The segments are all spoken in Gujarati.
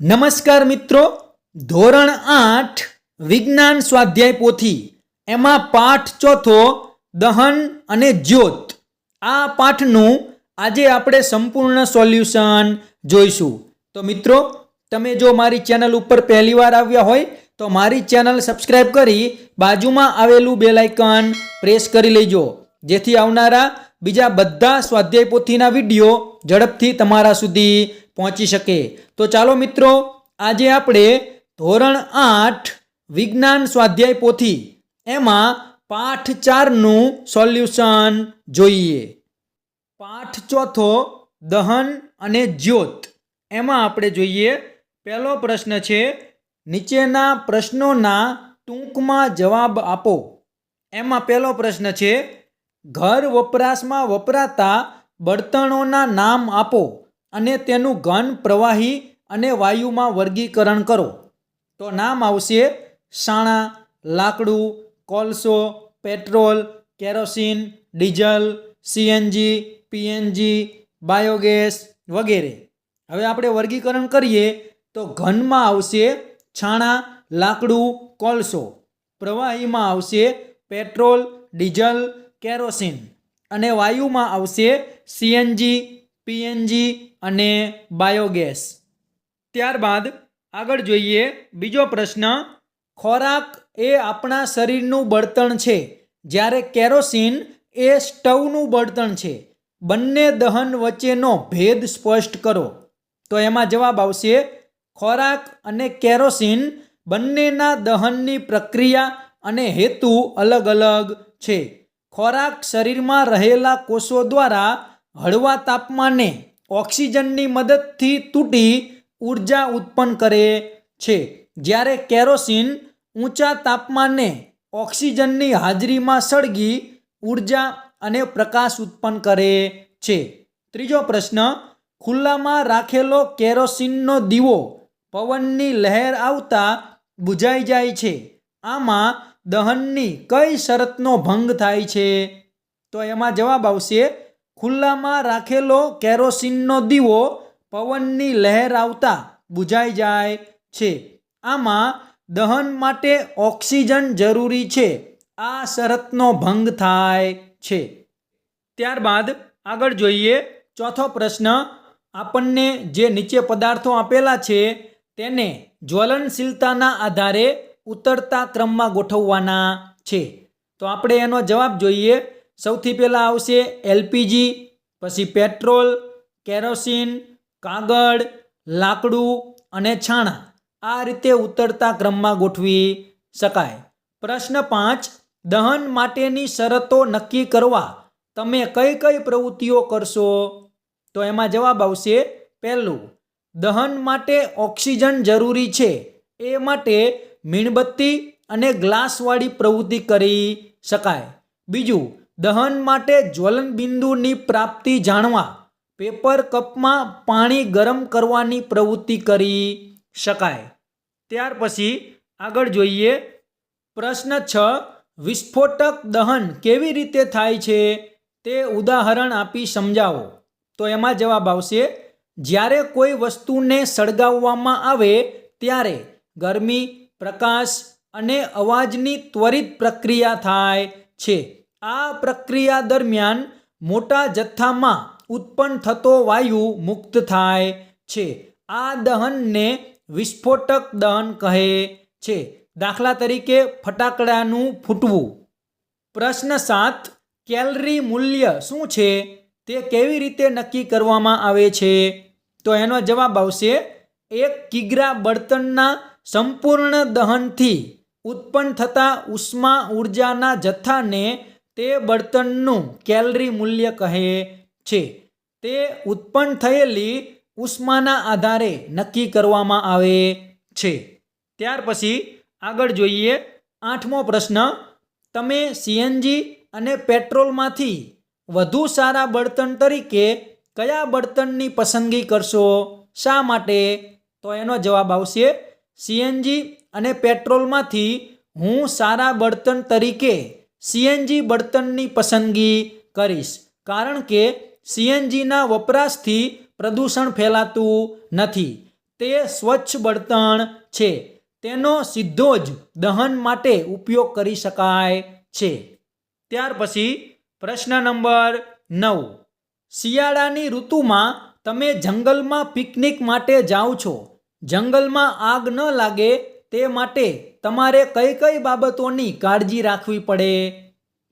નમસ્કાર મિત્રો. ધોરણ આઠ, વિજ્ઞાન સ્વાધ્યાય પોથી. એમાં પાઠ ચોથો, દહન અને જ્યોત. આ પાઠનું આજે આપણે સંપૂર્ણ સોલ્યુશન જોઈશું. તો મિત્રો, તમે જો મારી ચેનલ ઉપર પહેલીવાર આવ્યા હોય, તો મારી ચેનલ સબસ્ક્રાઈબ કરી બાજુમાં આવેલું બેલાઇકન પ્રેસ કરી લેજો. જેથી આવનારા બીજા બધા સ્વાધ્યાય પોથીના વીડિયો ઝડપથી તમારા સુધી પહોંચી શકે. તો ચાલો મિત્રો, આજે આપણે ધોરણ આઠ વિજ્ઞાન સ્વાધ્યાય પોથી, એમાં પાઠ ચારનું સોલ્યુશન જોઈએ. પાઠ ચોથો, દહન અને જ્યોત. એમાં આપણે જોઈએ, પહેલો પ્રશ્ન છે, નીચેના પ્રશ્નોના ટૂંકમાં જવાબ આપો. એમાં પહેલો પ્રશ્ન છે, ઘર વપરાશમાં વપરાતા બળતણોના નામ આપો. અને તેનું ઘન પ્રવાહી અને વાયુમાં વર્ગીકરણ કરો. તો નામ આવશે સાણા, લાકડું, કોલસો, petrol, kerosene, diesel, CNG, PNG, biogas વગેરે. હવે આપણે વર્ગીકરણ કરીએ તો ઘનમાં આવશે છાણા, લાકડું, કોલસો. પ્રવાહીમાં આવશે પેટ્રોલ, ડીઝલ, કેરોસીન. અને વાયુમાં આવશે સીએનજી પીએનજી અને બાયોગેસ. ત્યારબાદ આગળ જોઈએ બીજો પ્રશ્ન. ખોરાક એ આપણા શરીરનું બળતણ છે, જ્યારે કેરોસીન એ સ્ટવનું બળતણ છે. બંને દહન વચ્ચેનો ભેદ સ્પષ્ટ કરો. તો એમાં જવાબ આવશે, ખોરાક અને કેરોસીન બંનેના દહનની પ્રક્રિયા અને હેતુ અલગ અલગ છે. ખોરાક શરીરમાં રહેલા કોષો દ્વારા હળવા તાપમાને ઓક્સિજનની મદદથી તૂટી ઊર્જા ઉત્પન્ન કરે છે. જ્યારે કેરોસીન ઊંચા તાપમાને ઓક્સિજનની હાજરીમાં સળગી ઊર્જા અને પ્રકાશ ઉત્પન્ન કરે છે. ત્રીજો પ્રશ્ન, ખુલ્લામાં રાખેલો કેરોસીનનો દીવો પવનની લહેર આવતા બુઝાઈ જાય છે. આમાં દહનની કઈ શરતનો ભંગ થાય છે? તો એમાં જવાબ આવશે ખુલ્લામાં રાખેલો કેરોસીનનો દીવો પવનની લહેર આવતા બુઝાઈ જાય છે. આમાં દહન માટે ઓક્સિજન જરૂરી છે. આ શરતનો ભંગ થાય છે. ત્યારબાદ આગળ જોઈએ ચોથો પ્રશ્ન. આપણને જે નીચે પદાર્થો આપેલા છે તેને જ્વલનશીલતાના આધારે ઉતરતા ક્રમમાં ગોઠવવાના છે. તો આપણે એનો જવાબ જોઈએ. સૌથી પહેલાં આવશે એલપીજી, પછી પેટ્રોલ, કેરોસીન, કાગળ, લાકડું અને છાણા. આ રીતે ઉતરતા ક્રમમાં ગોઠવી શકાય. પ્રશ્ન પાંચ, દહન માટેની શરતો નક્કી કરવા. તમે કઈ કઈ પ્રવૃત્તિઓ કરશો? તો એમાં જવાબ આવશે પહેલું, દહન માટે ઓક્સિજન જરૂરી છે. એ માટે મીણબત્તી અને ગ્લાસવાળી પ્રવૃત્તિ કરી શકાય. બીજું દહન માટે જ્વલન બિંદુની પ્રાપ્તિ જાણવા પેપર કપમાં પાણી ગરમ કરવાની પ્રવૃત્તિ કરી શકાય. ત્યાર પછી આગળ જોઈએ પ્રશ્ન છ, વિસ્ફોટક દહન કેવી રીતે થાય છે તે ઉદાહરણ આપી સમજાવો. તો એમાં જવાબ આવશે, જ્યારે કોઈ વસ્તુને સળગાવવામાં આવે ત્યારે ગરમી, પ્રકાશ અને અવાજની ત્વરિત પ્રક્રિયા થાય છે. આ પ્રક્રિયા દરમિયાન મોટા જથ્થામાં ઉત્પન્ન થતો વાયુ મુક્ત થાય છે. આ દહનને વિસ્ફોટક દહન કહે છે. દાખલા તરીકે ફટાકડાનું ફૂટવું. પ્રશ્ન સાત, કેલરી મૂલ્ય શું છે? તે કેવી રીતે નક્કી કરવામાં આવે છે? તો એનો જવાબ આવશે, એક કિગ્રા બળતણના સંપૂર્ણ દહનથી ઉત્પન્ન થતા ઉષ્મા ઉર્જાના જથ્થાને તે બળતણનું કેલરી મૂલ્ય કહે છે. તે ઉત્પન્ન થયેલી ઉષ્માના આધારે નક્કી કરવામાં આવે છે. ત્યાર પછી આગળ જોઈએ આઠમો પ્રશ્ન. તમે સીએનજી અને પેટ્રોલમાંથી વધુ સારા બળતણ તરીકે કયા બળતણની પસંદગી કરશો? શા માટે? તો એનો જવાબ આવશે, સીએનજી અને પેટ્રોલમાંથી હું સારા બળતણ તરીકે સીએનજી બળતણની પસંદગી કરીશ. કારણ કે સીએનજીના વપરાશથી પ્રદૂષણ ફેલાતું નથી. તે સ્વચ્છ બળતણ છે. તેનો સીધો જ દહન માટે ઉપયોગ કરી શકાય છે. ત્યાર પછી પ્રશ્ન નંબર નવ. શિયાળાની ઋતુમાં તમે જંગલમાં પિકનિક માટે જાઓ છો. જંગલમાં આગ ન લાગે તે માટે તમારે કઈ કઈ બાબતોની કાળજી રાખવી પડે?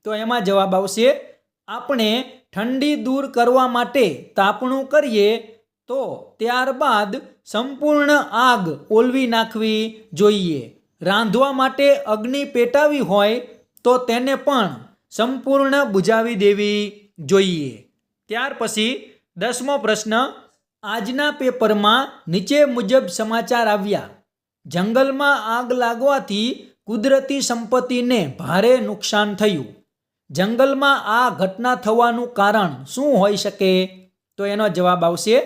તો એમાં જવાબ આવશે, આપણે ઠંડી દૂર કરવા માટે તાપણું કરીએ, તો ત્યારબાદ સંપૂર્ણ આગ ઓલવી નાખવી જોઈએ. રાંધવા માટે અગ્નિ પેટાવી હોય, તો તેને પણ સંપૂર્ણ બુઝાવી દેવી જોઈએ. ત્યાર પછી દસમો પ્રશ્ન, આજના પેપરમાં નીચે મુજબ સમાચાર આવ્યા. જંગલમાં આગ લાગવાથી કુદરતી સંપત્તિને ભારે નુકસાન થયું. જંગલમાં આ ઘટના થવાનું કારણ શું હોઈ શકે? તો એનો જવાબ આવશે,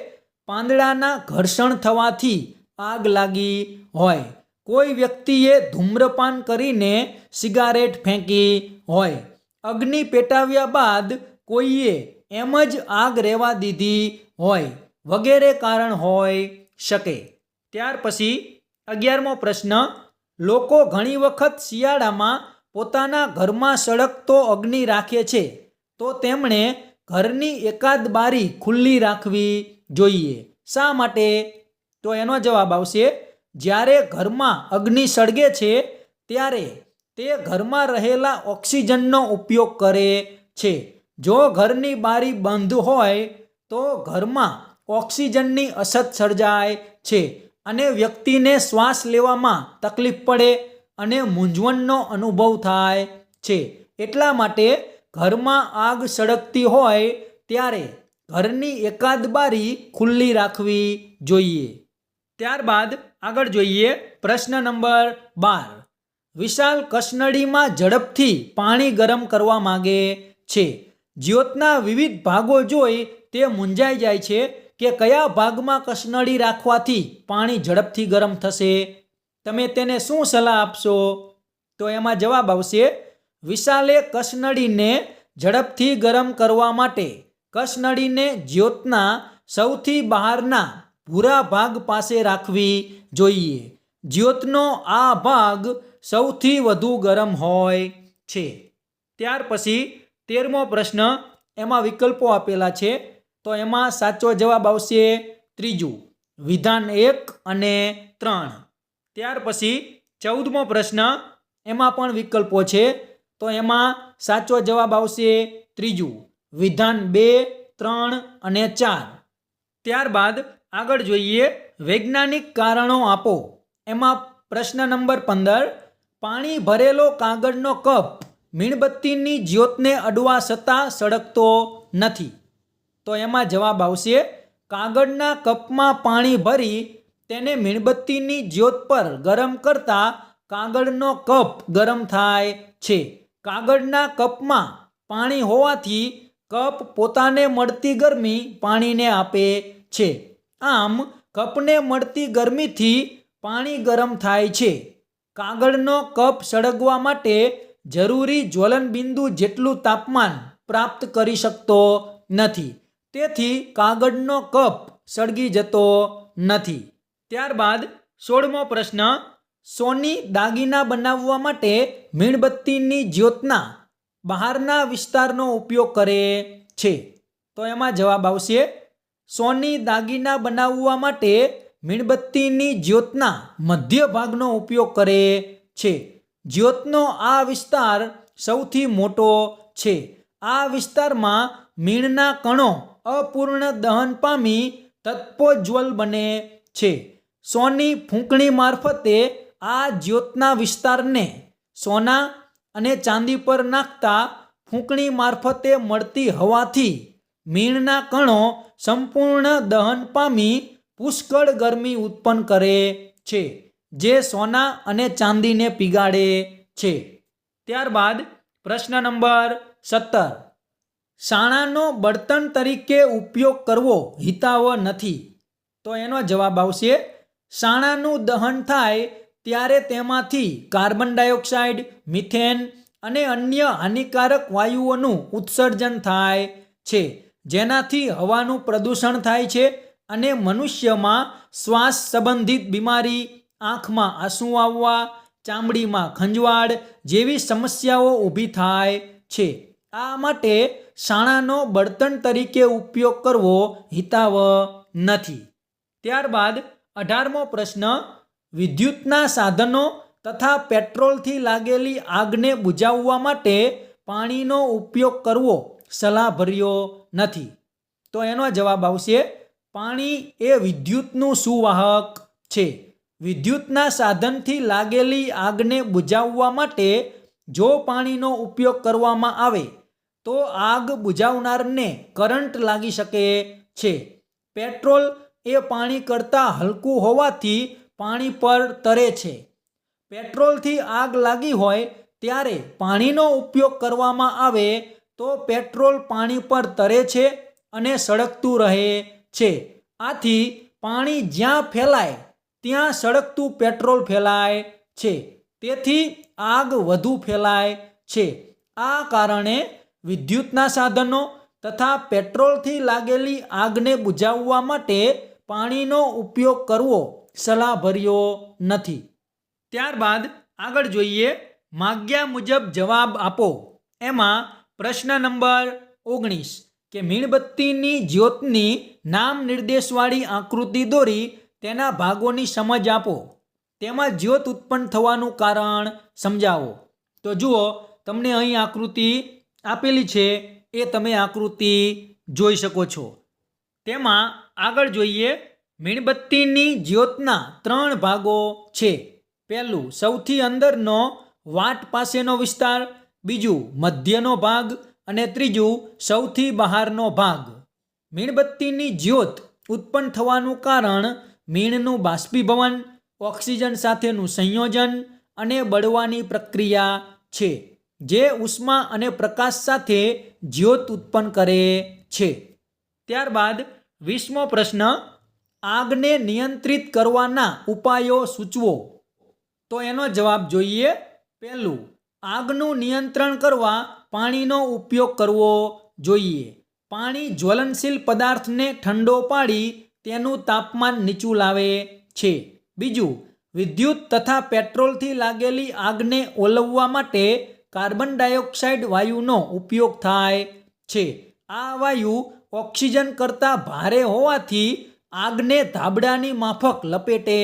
પાંદડાના ઘર્ષણ થવાથી આગ લાગી હોય. કોઈ વ્યક્તિએ ધૂમ્રપાન કરીને સિગારેટ ફેંકી હોય. અગ્નિ પેટાવ્યા બાદ કોઈએ એમ જ આગ રહેવા દીધી હોય. વગેરે કારણ હોય શકે. ત્યાર પછી અગિયારમો પ્રશ્ન, લોકો ઘણી વખત શિયાળામાં પોતાના ઘરમાં સળગતો અગ્નિ રાખે છે, તો તેમણે ઘરની એકાદ બારી ખુલ્લી રાખવી જોઈએ. શા માટે? તો એનો જવાબ આવશે, જ્યારે ઘરમાં અગ્નિ સળગે છે, ત્યારે તે ઘરમાં રહેલા ઓક્સિજનનો ઉપયોગ કરે છે. જો ઘરની બારી બંધ હોય, તો ઘરમાં ઓક્સિજનની અછત સર્જાય છે. અને વ્યક્તિને શ્વાસ લેવામાં તકલીફ પડે અને મૂંઝવણનો અનુભવ થાય છે. એટલા માટે ઘરમાં આગ સળગતી હોય ત્યારે ઘરની એકાદ બારી ખુલ્લી રાખવી જોઈએ. ત્યારબાદ આગળ જોઈએ પ્રશ્ન નંબર બાર. વિશાલ કસનળીમાં ઝડપથી પાણી ગરમ કરવા માગે છે. જ્યોતના વિવિધ ભાગો જોઈ તે મૂંઝાઈ જાય છે કે કયા ભાગમાં કસનળી રાખવાથી પાણી ઝડપથી ગરમ થશે? તમે તેને શું સલાહ આપશો? તો એમાં જવાબ આવશે, વિશાલે કસનળીને ઝડપથી ગરમ કરવા માટે કસનળીને જ્યોતના સૌથી બહારના ભૂરા ભાગ પાસે રાખવી જોઈએ. જ્યોતનો આ ભાગ સૌથી વધુ ગરમ હોય છે. ત્યાર પછી તેરમો પ્રશ્ન એમાં વિકલ્પો આપેલા છે. તો એમાં સાચો જવાબ આવશે ત્રીજું, વિધાન એક અને ત્રણ. ત્યાર પછી ચૌદમો પ્રશ્ન, એમાં પણ વિકલ્પો છે. તો એમાં સાચો જવાબ આવશે ત્રીજું, વિધાન બે, ત્રણ અને ચાર. ત્યારબાદ આગળ જોઈએ વૈજ્ઞાનિક કારણો આપો. એમાં પ્રશ્ન નંબર પંદર, પાણી ભરેલો કાગળનો કપ મીણબત્તીની જ્યોતને અડવા છતાં સળગતો નથી. તો એમાં જવાબ આવશે, કાગળના કપમાં પાણી ભરી તેને મીણબત્તીની જ્યોત પર ગરમ કરતા કાગળનો કપ ગરમ થાય છે. કાગળના કપમાં પાણી હોવાથી કપ પોતાને મળતી ગરમી પાણીને આપે છે. આમ, કપને મળતી ગરમીથી પાણી ગરમ થાય છે. કાગળનો કપ સળગવા માટે જરૂરી જ્વલનબિંદુ જેટલું તાપમાન પ્રાપ્ત કરી શકતો નથી. તેથી કાગળનો કપ સળગી જતો નથી. ત્યારબાદ સોળમો પ્રશ્ન, સોની દાગીના બનાવવા માટે મીણબત્તીની જ્યોતના બહારના વિસ્તારનો ઉપયોગ કરે છે? તો એમાં જવાબ આવશે, સોની દાગીના બનાવવા માટે મીણબત્તીની જ્યોતના મધ્ય ભાગનો ઉપયોગ કરે છે. જ્યોતનો આ વિસ્તાર સૌથી મોટો છે. આ વિસ્તારમાં મીણના કણો અપૂર્ણ દહન પામી તત્પોજ્વલ બને છે. સોની ફૂંકણી મારફતે આ જ્યોતના વિસ્તારને સોના અને ચાંદી પર નાખતા ફૂંકણી મારફતે મળતી હવાથી મીણના કણો સંપૂર્ણ દહન પામી પુષ્કળ ગરમી ઉત્પન્ન કરે છે, જે સોના અને ચાંદીને પીગાડે છે. ત્યારબાદ પ્રશ્ન નંબર સત્તર. સાણાનો બળતણ તરીકે ઉપયોગ કરવો હિતાવ નથી. તો એનો જવાબ આવશે સાણાનું દહન થાય ત્યારે તેમાંથી કાર્બન ડાયોક્સાઇડ, મિથેન અને અન્ય હાનિકારક વાયુઓનું ઉત્સર્જન થાય છે, જેનાથી હવાનું પ્રદૂષણ થાય છે અને મનુષ્યમાં શ્વાસ સંબંધિત બીમારી, આંખમાં આંસુ આવવા, ચામડીમાં ખંજવાળ જેવી સમસ્યાઓ ઊભી થાય છે. આ માટે શાણાનો બળતણ તરીકે ઉપયોગ કરવો હિતાવ નથી. ત્યારબાદ અઢારમો પ્રશ્ન, વિદ્યુતના સાધનો તથા પેટ્રોલથી લાગેલી આગને બુજાવવા માટે પાણીનો ઉપયોગ કરવો સલાહભર્યો નથી. તો એનો જવાબ આવશે, પાણી એ વિદ્યુતનું સુવાહક છે. વિદ્યુતના સાધનથી લાગેલી આગને બુઝાવવા માટે જો પાણીનો ઉપયોગ કરવામાં આવે તો આગ બુઝાવનારને કરંટ લાગી શકે છે. પેટ્રોલ એ પાણી કરતાં હલકું હોવાથી પાણી પર તરે છે. પેટ્રોલથી આગ લાગી હોય ત્યારે પાણીનો ઉપયોગ કરવામાં આવે તો પેટ્રોલ પાણી પર તરે છે અને સળગતું રહે છે. આથી પાણી જ્યાં ફેલાય, ત્યાં સળગતું પેટ્રોલ ફેલાય છે. તેથી આગ વધુ ફેલાય છે. આ કારણે વિદ્યુતના સાધનો તથા પેટ્રોલથી લાગેલી આગને બુઝાવવા માટે પાણીનો ઉપયોગ કરવો સલાહભર્યો નથી. ત્યારબાદ આગળ જોઈએ માગ્યા મુજબ જવાબ આપો. એમાં પ્રશ્ન નંબર ઓગણીસ, કે મીણબત્તીની જ્યોતની નામ નિર્દેશવાળી આકૃતિ દોરી તેના ભાગોની સમજ આપો. તેમાં જ્યોત ઉત્પન્ન થવાનું કારણ સમજાવો. તો જુઓ, તમને અહીં આકૃતિ આપેલી છે એ તમે આકૃતિ જોઈ શકો છો. તેમાં આગળ જોઈએ, મીણબત્તીની જ્યોતના ત્રણ ભાગો છે. પહેલું, સૌથી અંદરનો વાટ પાસેનો વિસ્તાર, બીજું, મધ્યનો ભાગ અને ત્રીજું, સૌથી બહારનો ભાગ. મીણબત્તીની જ્યોત ઉત્પન્ન થવાનું કારણ મીણનું બાષ્પીભવન, ઓક્સિજન સાથેનું સંયોજન અને બળવાની પ્રક્રિયા છે. જે ઉષ્મા અને પ્રકાશ સાથે જ્યોત ઉત્પન્ન કરે છે. ત્યારબાદ વીસમો પ્રશ્ન, આગને નિયંત્રિત કરવાના ઉપાયો સૂચવો. તો એનો જવાબ જોઈએ પહેલું, આગનું નિયંત્રણ કરવા પાણીનો ઉપયોગ કરવો જોઈએ. પાણી જ્વલનશીલ પદાર્થને ઠંડો પાડી તેનું તાપમાન નીચું લાવે છે. બીજું, વિદ્યુત તથા પેટ્રોલથી લાગેલી આગને ઓલવવા માટે કાર્બન ડાયોક્સાઇડ વાયુનો ઉપયોગ થાય છે. આ વાયુ ઓક્સિજન કરતાં ભારે હોવાથી આગને ધાબડાની માફક લપેટે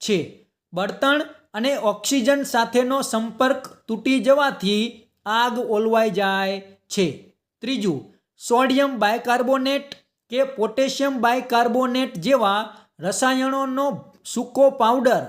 છે. બળતણ અને ઓક્સિજન સાથેનો સંપર્ક તૂટી જવાથી આગ ઓલવાઈ જાય છે. ત્રીજું, સોડિયમ બાયકાર્બોનેટ કે પોટેશિયમ બાયકાર્બોનેટ જેવા રસાયણોનો સૂકો પાવડર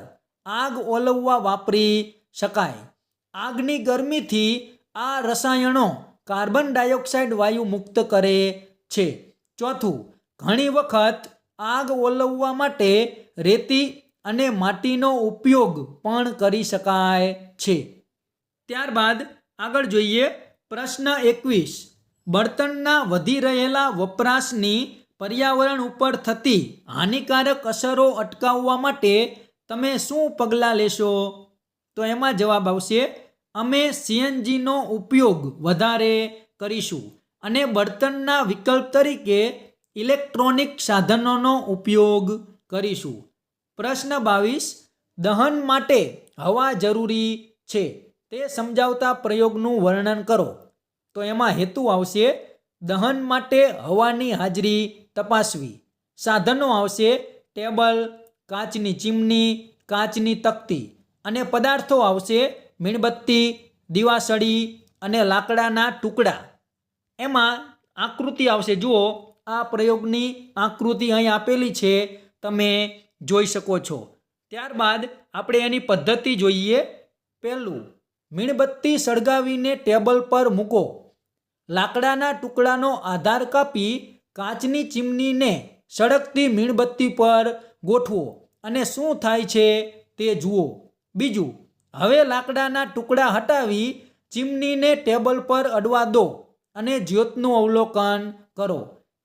આગ ઓલવવા વાપરી શકાય. આગની ગરમીથી આ રસાયણો કાર્બન ડાયોક્સાઇડ વાયુ મુક્ત કરે છે. ચોથું, ઘણી વખત આગ ઓલવવા માટે રેતી અને માટીનો ઉપયોગ પણ કરી શકાય છે. ત્યારબાદ આગળ જોઈએ પ્રશ્ન એકવીસ. બળતણના વધી રહેલા વપરાશની પર્યાવરણ ઉપર થતી હાનિકારક અસરો અટકાવવા માટે તમે શું પગલાં લેશો? તો એમાં જવાબ આવશે, અમે સીએનજીનો ઉપયોગ વધારે કરીશું અને બળતણના વિકલ્પ તરીકે ઇલેક્ટ્રોનિક સાધનોનો ઉપયોગ કરીશું. પ્રશ્ન બાવીસ, દહન માટે હવા જરૂરી છે? તે સમજાવતા પ્રયોગનું વર્ણન કરો. તો એમાં હેતુ આવશે, દહન માટે હવાની હાજરી તપાસવી. સાધનો આવશે, ટેબલ, કાચની ચીમની, કાચની તકતી. અને પદાર્થો આવશે, મીણબત્તી, દીવાસળી અને લાકડાના ટુકડા. એમાં આકૃતિ આવશે. જુઓ, આ પ્રયોગની આકૃતિ અહીં આપેલી છે. તમે જોઈ શકો છો. ત્યારબાદ આપણે એની પદ્ધતિ જોઈએ. પહેલું, મીણબત્તી સળગાવીને ટેબલ પર મૂકો. લાકડાના ટુકડાનો આધાર કાપી કાચની ચીમનીને સળગતી મીણબત્તી પર ગોઠવો. અને શું થાય છે તે જુઓ. બીજું, હવે લાકડાના ટુકડા હટાવી ચીમનીને ટેબલ પર અડવા દો અને જ્યોતનું અવલોકન કરો.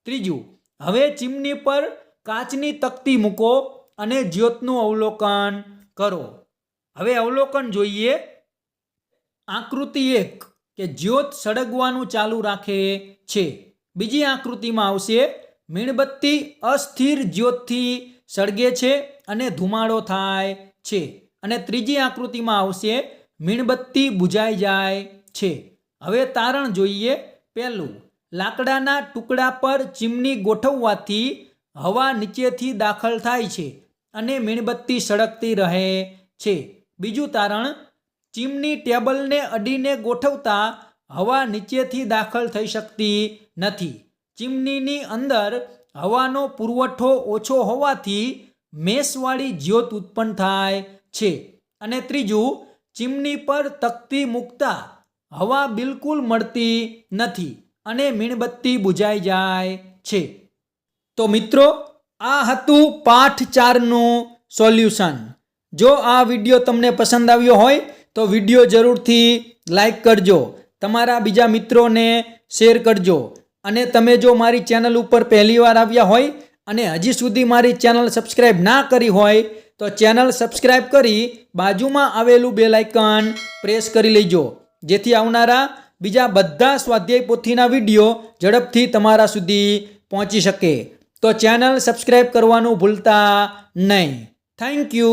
ત્રીજું, હવે ચીમની પર કાચની તકતી મૂકો અને જ્યોતનું અવલોકન કરો. હવે અવલોકન જોઈએ, આકૃતિ એક, કે જ્યોત સળગવાનું ચાલુ રાખે છે. બીજી આકૃતિમાં આવશે, મીણબત્તી અસ્થિર જ્યોતથી સળગે છે અને ધુમાડો થાય છે. અને ત્રીજી આકૃતિમાં આવશે, મીણબત્તી બુજાઈ જાય છે. હવે તારણ જોઈએ પહેલું. લાકડાના ટુકડા પર ચીમની ગોઠવવાથી હવા નીચેથી દાખલ થાય છે અને મીણબત્તી સળગતી રહે છે. બીજું તારણ, ચીમની ટેબલને અડીને ગોઠવતા હવા નીચેથી દાખલ થઈ શકતી નથી. ચીમનીની અંદર હવાનો પુરવઠો ઓછો હોવાથી મેસવાળી જ્યોત ઉત્પન્ન થાય છે. અને ત્રીજું, ચીમની પર તકતી મૂકતા હવા બિલકુલ મળતી નથી અને મીણબત્તી બુજાઈ જાય છે. તો મિત્રો, આ હતું પાઠ ચારનું સોલ્યુશન. જો આ વીડિયો તમને પસંદ આવ્યો હોય, તો વીડિયો જરૂરથી લાઈક કરજો. તમારા બીજા મિત્રોને શેર કરજો. અને તમે જો મારી ચેનલ ઉપર પહેલીવાર આવ્યા હોય અને હજી સુધી મારી ચેનલ સબસ્ક્રાઈબ ના કરી હોય તો ચેનલ સબસ્ક્રાઈબ કરી બાજુમાં આવેલું બે આઇકન પ્રેસ કરી લેજો. જેથી આવનારા બીજા બધા સ્વાધ્યાય પોથીના વીડિયો ઝડપથી તમારા સુધી પહોંચી શકે. તો ચેનલ સબસ્ક્રાઈબ કરવાનું ભૂલતા નહીં. Thank you.